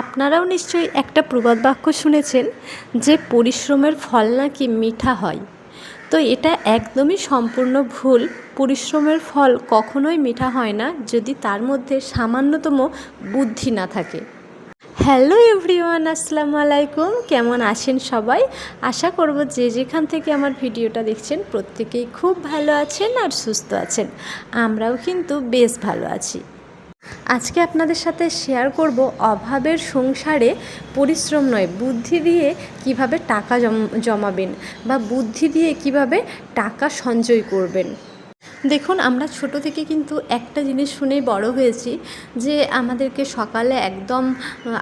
আপনারাও নিশ্চয়ই একটা প্রবাদ বাক্য শুনেছেন যে পরিশ্রমের ফল নাকি মিঠা হয়। তো এটা একদমই সম্পূর্ণ ভুল। পরিশ্রমের ফল কখনোই মিঠা হয় না যদি তার মধ্যে সামান্যতম বুদ্ধি না থাকে। হ্যালো এভরিওয়ান, আসসালামু আলাইকুম। কেমন আছেন সবাই? আশা করব যে যেখান থেকে আমার ভিডিওটা দেখছেন প্রত্যেকেই খুব ভালো আছেন আর সুস্থ আছেন। আমরাও কিন্তু বেশ ভালো আছি। আজকে আপনাদের সাথে শেয়ার করব অভাবের সংসারে পরিশ্রম নয়, বুদ্ধি দিয়ে কীভাবে টাকা জমাবেন বা বুদ্ধি দিয়ে কীভাবে টাকা সঞ্চয় করবেন। দেখুন, আমরা ছোট থেকে কিন্তু একটা জিনিস শুনেই বড় হয়েছি যে আমাদেরকে সকালে একদম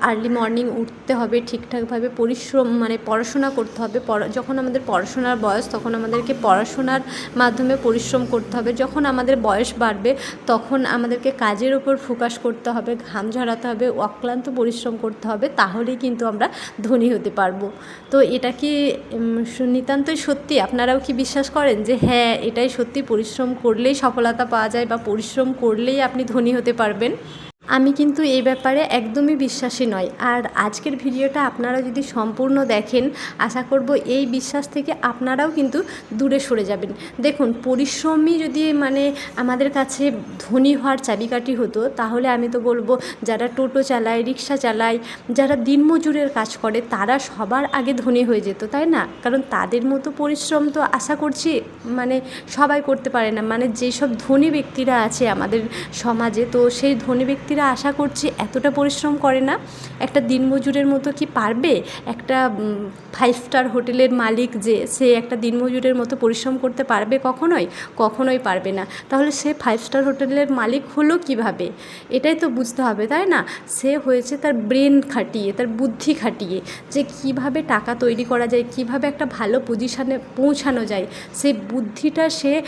আর্লি মর্নিং উঠতে হবে, ঠিকঠাকভাবে পরিশ্রম মানে পড়াশোনা করতে হবে। যখন আমাদের পড়াশোনার বয়স, তখন আমাদেরকে পড়াশোনার মাধ্যমে পরিশ্রম করতে হবে। যখন আমাদের বয়স বাড়বে, তখন আমাদেরকে কাজের ওপর ফোকাস করতে হবে, ঘাম ঝরাতে হবে, অক্লান্ত পরিশ্রম করতে হবে, তাহলেই কিন্তু আমরা ধনী হতে পারব। তো এটা কি নিতান্তই সত্যি? আপনারাও কি বিশ্বাস করেন যে হ্যাঁ এটাই সত্যি পরিশ্রম করলেই সফলতা পাওয়া যায় বা পরিশ্রম করলেই আপনি ধনী হতে পারবেন। আমি কিন্তু এই ব্যাপারে একদমই বিশ্বাসী নয় আর আজকের ভিডিওটা আপনারা যদি সম্পূর্ণ দেখেন, আশা করব এই বিশ্বাস থেকে আপনারাও কিন্তু দূরে সরে যাবেন। দেখুন, পরিশ্রমই যদি মানে আমাদের কাছে ধনী হওয়ার চাবিকাঠি হতো, তাহলে আমি তো বলব যারা টোটো চালায়, রিক্সা চালায়, যারা দিনমজুরের কাজ করে, তারা সবার আগে ধনী হয়ে যেত, তাই না? কারণ তাদের মতো পরিশ্রম তো আশা করছি মানে সবাই করতে পারে না। মানে যেসব ধনী ব্যক্তিরা আছে আমাদের সমাজে, তো সেই ধনী ব্যক্তিরা আশা করছি এতটা পরিশ্রম করে না। একটা দিনমজুরের মতো কি পারবে? একটা ফাইভ স্টার হোটেলের মালিক যে, সে একটা দিনমজুরের মতো পরিশ্রম করতে পারবে কখনোই? কখনোই পারবে না। তাহলে সে ফাইভ স্টার হোটেলের মালিক হলো কীভাবে? এটাই তো বুঝতে হবে, তাই না? সে হয়েছে তার ব্রেন খাটিয়ে, তার বুদ্ধি খাটিয়ে যে কীভাবে টাকা তৈরি করা যায়, কীভাবে একটা ভালো পজিশানে পৌঁছানো যায়। সেই বুদ্ধিটা সে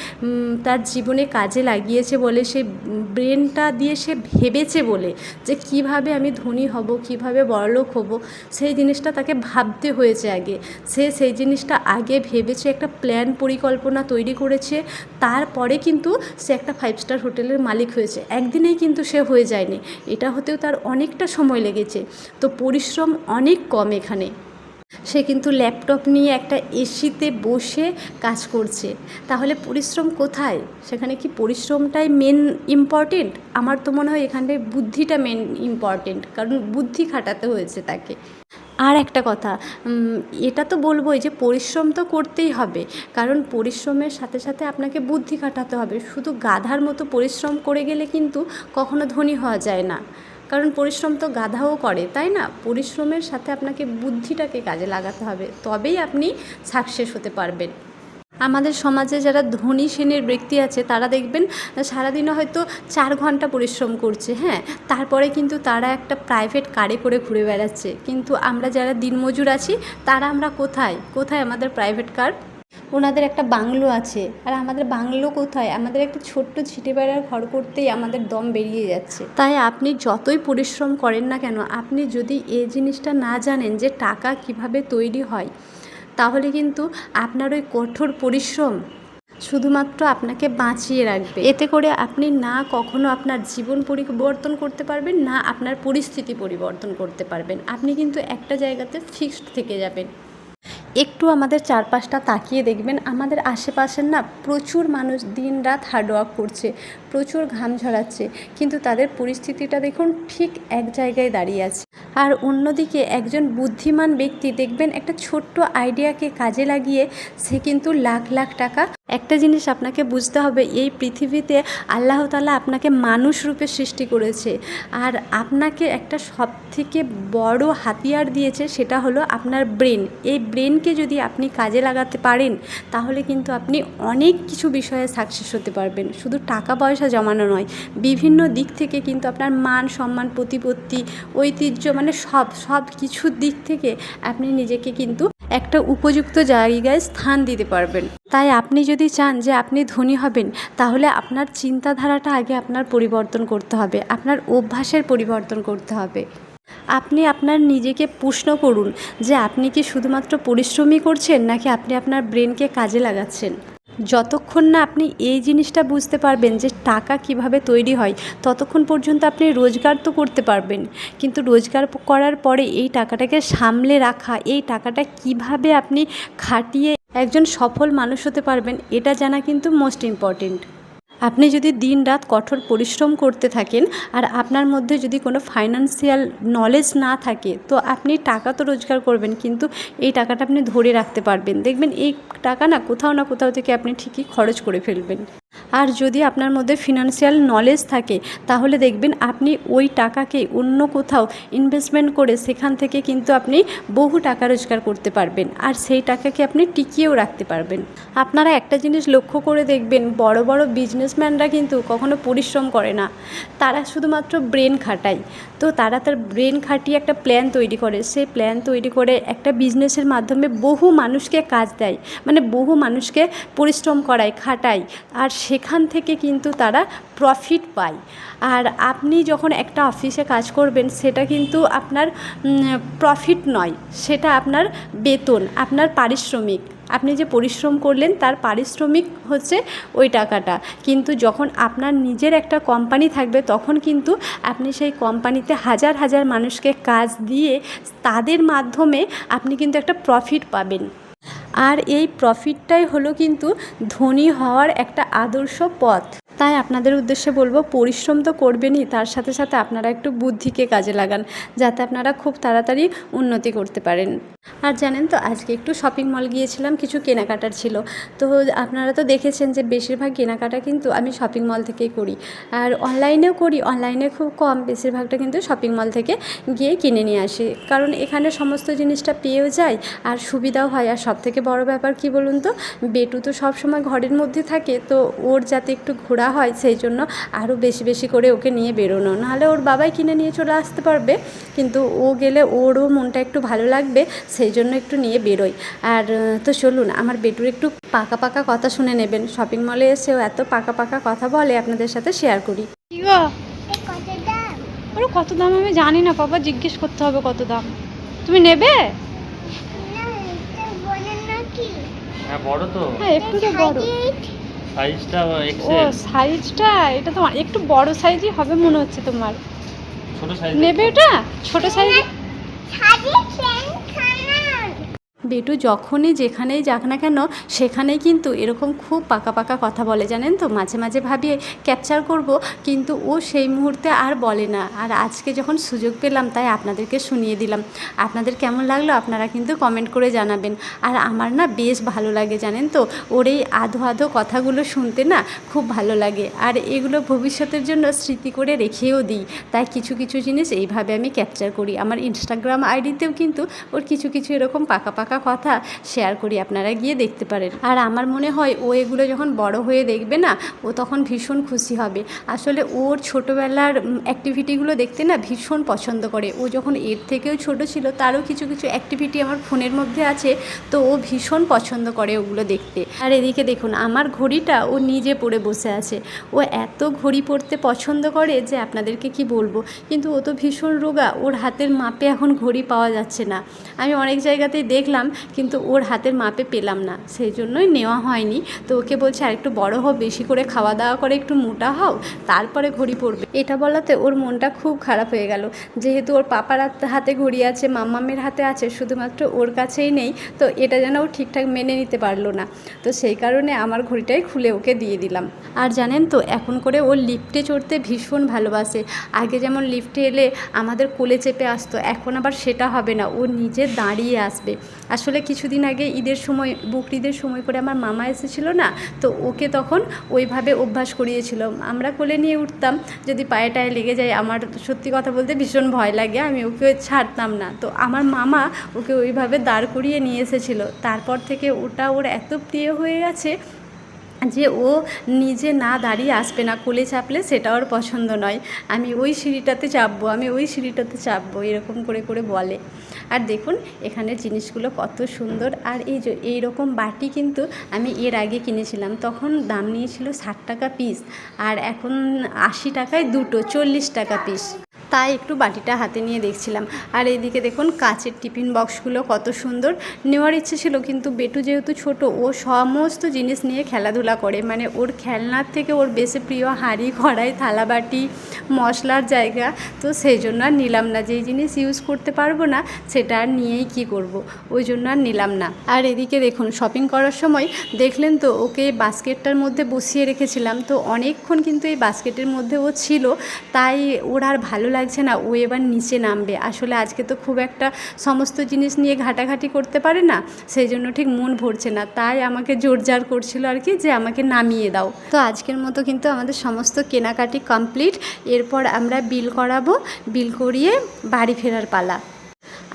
তার জীবনে কাজে লাগিয়েছে বলে সে ব্রেনটা দিয়ে সে ভেবেছে বলে যে কীভাবে আমি ধনী হব, কীভাবে বড়লোক হব, সেই জিনিসটা তাকে ভাবতে হয়েছে আগে। সে সেই জিনিসটা আগে ভেবেছে, একটা প্ল্যান পরিকল্পনা তৈরি করেছে, তারপরে কিন্তু সে একটা ফাইভ স্টার হোটেলের মালিক হয়েছে। একদিনেই কিন্তু সে হয়ে যায়নি। এটা হতেও তার অনেকটা সময় লেগেছে। তো পরিশ্রম অনেক কম এখানে। সে কিন্তু ল্যাপটপ নিয়ে একটা এসিতে বসে কাজ করছে। তাহলে পরিশ্রম কোথায়? সেখানে কি পরিশ্রমটাই মেন ইম্পর্টেন্ট আমার তো মনে হয় এখানটায় বুদ্ধিটা মেন ইম্পর্টেন্ট কারণ বুদ্ধি খাটাতে হয়েছে তাকে। আর একটা কথা এটা তো বলবোই যে পরিশ্রম তো করতেই হবে, কারণ পরিশ্রমের সাথে সাথে আপনাকে বুদ্ধি খাটাতে হবে। শুধু গাধার মতো পরিশ্রম করে গেলে কিন্তু কখনো ধনী হওয়া যায় না। কারণ পরিশ্রম তো গাধাও করে, তাই না? পরিশ্রমের সাথে আপনাকে বুদ্ধিটাকে কাজে লাগাতে হবে, তবেই আপনি সাকসেস হতে পারবেন। আমাদের সমাজে যারা ধনী শ্রেণির ব্যক্তি আছে, তারা দেখবেন সারাদিনে হয়তো চার ঘণ্টা পরিশ্রম করছে হ্যাঁ? তারপরে কিন্তু তারা একটা প্রাইভেট কারে করে ঘুরে বেড়াচ্ছে। কিন্তু আমরা যারা দিনমজুর আছি, তারা আমরা কোথায়? কোথায় আমাদের প্রাইভেট কার ওনাদের একটা বাংলো আছে। আর আমাদের বাংলো কোথায়? আমাদের একটা ছোট্ট ছিটে বেড়ার ঘর করতেই আমাদের দম বেরিয়ে যাচ্ছে। তাই আপনি যতই পরিশ্রম করেন না কেন, আপনি যদি এই জিনিসটা না জানেন যে টাকা কীভাবে তৈরি হয়, তাহলে কিন্তু আপনার ওই কঠোর পরিশ্রম শুধুমাত্র আপনাকে বাঁচিয়ে রাখবে। এতে করে আপনি না কখনো আপনার জীবন পরিবর্তন করতে পারবেন, না আপনার পরিস্থিতি পরিবর্তন করতে পারবেন। আপনি কিন্তু একটা জায়গাতে ফিক্সড থেকে যাবেন। একটু আমাদের চারপাশটা তাকিয়ে দেখবেন, আমাদের আশেপাশের না প্রচুর মানুষ দিন রাত হার্ডওয়ার্ক করছে, প্রচুর ঘাম ঝরাচ্ছে, কিন্তু তাদের পরিস্থিতিটা দেখুন ঠিক এক জায়গায় দাঁড়িয়ে আছে। আর অন্যদিকে একজন বুদ্ধিমান ব্যক্তি দেখবেন একটা ছোট্ট আইডিয়াকে কাজে লাগিয়ে সে কিন্তু লাখ লাখ টাকা একটা জিনিস আপনাকে বুঝতে হবে, এই পৃথিবীতে আল্লাহ তালা আপনাকে মানুষ রূপে সৃষ্টি করেছে। আর আপনাকে একটা সব থেকে বড় হাতিয়ার দিয়েছে সেটা হলো আপনার ব্রেন। এই ব্রেনকে যদি আপনি কাজে লাগাতে পারেন, তাহলে কিন্তু আপনি অনেক কিছু বিষয়ে সাকসেস হতে পারবেন। শুধু টাকা পয়সা জমানো নয়, বিভিন্ন দিক থেকে কিন্তু আপনার মান সম্মান, প্রতিপত্তি, ঐতিহ্য মানে সব সব কিছুর দিক থেকে আপনি নিজেকে কিন্তু একটা উপযুক্ত জায়গায় স্থান দিতে পারবেন। তাই আপনি যদি চান যে আপনি ধনী হবেন, তাহলে আপনার চিন্তাধারাটা আগে আপনার পরিবর্তন করতে হবে, আপনার অভ্যাসের পরিবর্তন করতে হবে। আপনি আপনার নিজেকে প্রশ্ন করুন যে আপনি কি শুধুমাত্র পরিশ্রমই করছেন, নাকি আপনি আপনার ব্রেনকে কাজে লাগাচ্ছেন? যতক্ষণ না আপনি এই জিনিসটা বুঝতে পারবেন যে টাকা কীভাবে তৈরি হয়, ততক্ষণ পর্যন্ত আপনি রোজগার তো করতে পারবেন। কিন্তু রোজগার করার পরে এই টাকাটাকে সামলে রাখা, এই টাকাটা কীভাবে আপনি খাটিয়ে একজন সফল মানুষ হতে পারবেন, এটা জানা কিন্তু মোস্ট ইম্পর্টেন্ট আপনি যদি দিন রাত কঠোর পরিশ্রম করতে থাকেন আর আপনার মধ্যে যদি কোনো ফাইন্যান্সিয়াল নলেজ না থাকে, তো আপনি টাকা তো রোজগার করবেন, কিন্তু এই টাকাটা আপনি ধরে রাখতে পারবেন। দেখবেন এই টাকা না কোথাও না কোথাও থেকে আপনি ঠিকই খরচ করে ফেলবেন। আর যদি আপনার মধ্যে ফিনান্সিয়াল নলেজ থাকে, তাহলে দেখবেন আপনি ওই টাকাকে অন্য কোথাও ইনভেস্টমেন্ট করে সেখান থেকে কিন্তু আপনি বহু টাকা রোজগার করতে পারবেন। আর সেই টাকাকে আপনি টিকিয়েও রাখতে পারবেন। আপনারা একটা জিনিস লক্ষ্য করে দেখবেন, বড় বড় বিজনেসম্যানরা কিন্তু কখনো পরিশ্রম করে না। তারা শুধুমাত্র ব্রেন খাটায়। তো তারা তার ব্রেন খাটিয়ে একটা প্ল্যান তৈরি করে। সেই প্ল্যান তৈরি করে একটা বিজনেসের মাধ্যমে বহু মানুষকে কাজ দেয়। মানে বহু মানুষকে পরিশ্রম করায়, খাটায়। আর সেখান থেকে কিন্তু তারা প্রফিট পায়। আর আপনি যখন একটা অফিসে কাজ করবেন, সেটা কিন্তু আপনার প্রফিট নয়, সেটা আপনার বেতন, আপনার পারিশ্রমিক। আপনি যে পরিশ্রম করলেন, তার পারিশ্রমিক হচ্ছে ওই টাকাটা। কিন্তু যখন আপনার নিজের একটা কোম্পানি থাকবে, তখন কিন্তু আপনি সেই কোম্পানিতে হাজার হাজার মানুষকে কাজ দিয়ে, তাদের মাধ্যমে আপনি কিন্তু একটা প্রফিট পাবেন। আর এই প্রফিটটাই হলো কিন্তু ধনী হওয়ার একটা আদর্শ পথ। তাই আপনাদের উদ্দেশ্যে বলব, পরিশ্রম তো করবেনই, তার সাথে সাথে আপনারা একটু বুদ্ধিকে কাজে লাগান, যাতে আপনারা খুব তাড়াতাড়ি উন্নতি করতে পারেন। আর জানেন তো, আজকে একটু শপিং মল গিয়েছিলাম, কিছু কেনাকাটার ছিল। তো আপনারা তো দেখেছেন যে, বেশিরভাগ কেনাকাটা কিন্তু আমি শপিং মল থেকেই করি। আর অনলাইনেও করি অনলাইনে খুব কম, বেশিরভাগটা কিন্তু শপিং মল থেকে গিয়ে কিনে নিয়ে আসি। কারণ এখানে সমস্ত জিনিসটা পেয়েও যায়, আর সুবিধাও হয়। আর সব থেকে বড় ব্যাপার কি বলুন তো, বেটু তো সব সময় ঘরের মধ্যে থাকে, তো ওর যাতে একটু ঘোরা হয় সেই জন্য আরও বেশি বেশি করে ওকে নিয়ে বেরোনো। নাহলে ওর বাবাই কিনে নিয়ে চলে আসতে পারবে কিন্তু ও গেলে ওরও মনটা একটু ভালো লাগবে সেই জন্য একটু নিয়ে বেরোই। আর তো চলুন আমার বেটুর একটু পাকা পাকা কথা শুনে নেবেন। শপিং মলে এসেও এত পাকা পাকা কথা বলে আপনাদের সাথে শেয়ার করি। ওরে কত দাম? আমি জানি না বাবা জিজ্ঞেস করতে হবে কত দাম। তুমি নেবে? না এটা বলেন নাকি হ্যাঁ বড় তো। হ্যাঁ একটু তো বড়। সাইজটা ও সাইজটা এটা তো একটু বড় সাইজই হবে মনে হচ্ছে তোমার। ছোট সাইজ নেবে এটা? ছোট সাইজ বেটু যখনই যেখানেই যাক না কেন, সেখানেই কিন্তু এরকম খুব পাকা পাকা কথা বলে, জানেন তো? মাঝে মাঝে ভাবি ক্যাপচার করব, কিন্তু ও সেই মুহূর্তে আর বলে না। আর আজকে যখন সুযোগ পেলাম, তাই আপনাদেরকে শুনিয়ে দিলাম। আপনাদের কেমন লাগল, আপনারা কিন্তু কমেন্ট করে জানাবেন। আর আমার না বেশ ভালো লাগে, জানেন তো? ওর এই আধো আধো কথাগুলো শুনতে না খুব ভালো লাগে। আর এগুলো ভবিষ্যতের জন্য স্মৃতি করে রেখেও দিই। তাই কিছু কিছু জিনিস এইভাবে আমি ক্যাপচার করি। আমার ইনস্টাগ্রাম আইডিতেও কিন্তু ওর কিছু কিছু এরকম পাকা পাকা কথা শেয়ার করি, আপনারা গিয়ে দেখতে পারেন। আর আমার মনে হয় ও এগুলো যখন বড় হয়ে দেখবে না, ও তখন ভীষণ খুশি হবে। আসলে ওর ছোটোবেলার অ্যাক্টিভিটিগুলো দেখতে না ভীষণ পছন্দ করে। ও যখন এর থেকেও ছোট ছিল, তারও কিছু কিছু অ্যাক্টিভিটি আমার ফোনের মধ্যে আছে, তো ও ভীষণ পছন্দ করে ওগুলো দেখতে। আর এদিকে দেখুন, আমার ঘড়িটা ও নিজে পরে বসে আছে। ও এত ঘড়ি পরতে পছন্দ করে যে আপনাদেরকে কি বলব? কিন্তু ও তো ভীষণ রোগা, ওর হাতের মাপে এখন ঘড়ি পাওয়া যাচ্ছে না। আমি অনেক জায়গাতেই দেখলাম কিন্তু ওর হাতের মাপে পেলাম না, সেই জন্যই নেওয়া হয়নি। তো ওকে বলছে আর একটু বড় হও, বেশি করে খাওয়া দাওয়া করে, একটু মোটা হও, তারপরে ঘড়ি পরবে। এটা বলাতে ওর মনটা খুব খারাপ হয়ে গেল। যেহেতু ওর পাপার হাতে ঘড়ি আছে, মাম্মামের হাতে আছে, শুধুমাত্র ওর কাছেই নেই, তো এটা যেন ও ঠিকঠাক মেনে নিতে পারল না। তো সেই কারণে আমার ঘড়িটাই খুলে ওকে দিয়ে দিলাম। আর জানেন তো, এখন করে ও লিফটে চড়তে ভীষণ ভালোবাসে। আগে যেমন লিফটে এলে আমাদের কোলে চেপে আসতো, এখন আবার সেটা হবে না, ও নিজে দাঁড়িয়ে আসবে। আসলে কিছুদিন আগে ঈদের সময় বকরিদের সময় করে আমার মামা এসেছিল না, তো ওকে তখন ওইভাবে অভ্যাস করিয়েছিল। আমরা কোলে নিয়ে উঠতাম, যদি পায়ে টায়ে লেগে যায়, আমার সত্যি কথা বলতে ভীষণ ভয় লাগে, আমি ওকে ছাড়তাম না। তো আমার মামা ওকে ওইভাবে দাঁড় করিয়ে নিয়ে এসেছিল। তারপর থেকে ওটা ওর এত প্রিয় হয়ে গেছে যে ও নিজে না দাঁড়িয়ে আসবে না, কোলে চাপলে সেটা ওর পছন্দ নয়। আমি ওই সিঁড়িটাতে চাপবো, আমি ওই সিঁড়িটাতে চাপবো, এরকম করে করে বলে। আর দেখুন এখানের জিনিসগুলো কত সুন্দর। আর এই যে, এইরকম বাটি কিন্তু আমি এর আগে কিনেছিলাম। তখন দাম নিয়েছিল ষাট টাকা পিস আর এখন আশি টাকায় দুটো, চল্লিশ টাকা পিস তাই একটু বাটিটা হাতে নিয়ে দেখছিলাম। আর এইদিকে দেখুন, কাচের টিফিন বক্সগুলো কত সুন্দর। নেওয়ার ইচ্ছে ছিল, কিন্তু বেটু যেহেতু ছোট, ও সমস্ত জিনিস নিয়ে খেলাধুলা করে। মানে ওর খেলনার থেকে ওর বেশি প্রিয় হাঁড়ি, কড়াই, থালাবাটি, মশলার জায়গা। তো সেই জন্য আর নিলাম না। যেই জিনিস ইউজ করতে পারব না, সেটা আর নিয়েই কি করব? ওই জন্য আর নিলাম না। আর এদিকে দেখুন শপিং করার সময় দেখলেন তো, ওকে বাস্কেটটার মধ্যে বসিয়ে রেখেছিলাম। তো অনেকক্ষণ কিন্তু এই বাস্কেটের মধ্যে ও ছিল, তাই ওর আর ভালো লাগছে না, ও এবার নিচে নামবে। আসলে আজকে তো খুব একটা সমস্ত জিনিস নিয়ে ঘাটাঘাটি করতে পারে না, সেই জন্য ঠিক মন ভরছে না। তাই আমাকে জোরজার করছিল আর কি যে আমাকে নামিয়ে দাও। তো আজকের মতো কিন্তু আমাদের সমস্ত কেনাকাটি কমপ্লিট। এরপর আমরা বিল করাবো, বিল করিয়ে বাড়ি ফেরার পালা।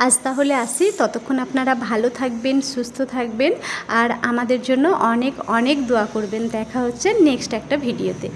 আজ তাহলে আসি। ততক্ষণ আপনারা ভালো থাকবেন, সুস্থ থাকবেন। আর আমাদের জন্য অনেক অনেক দোয়া করবেন। দেখা হচ্ছে নেক্সট একটা ভিডিওতে।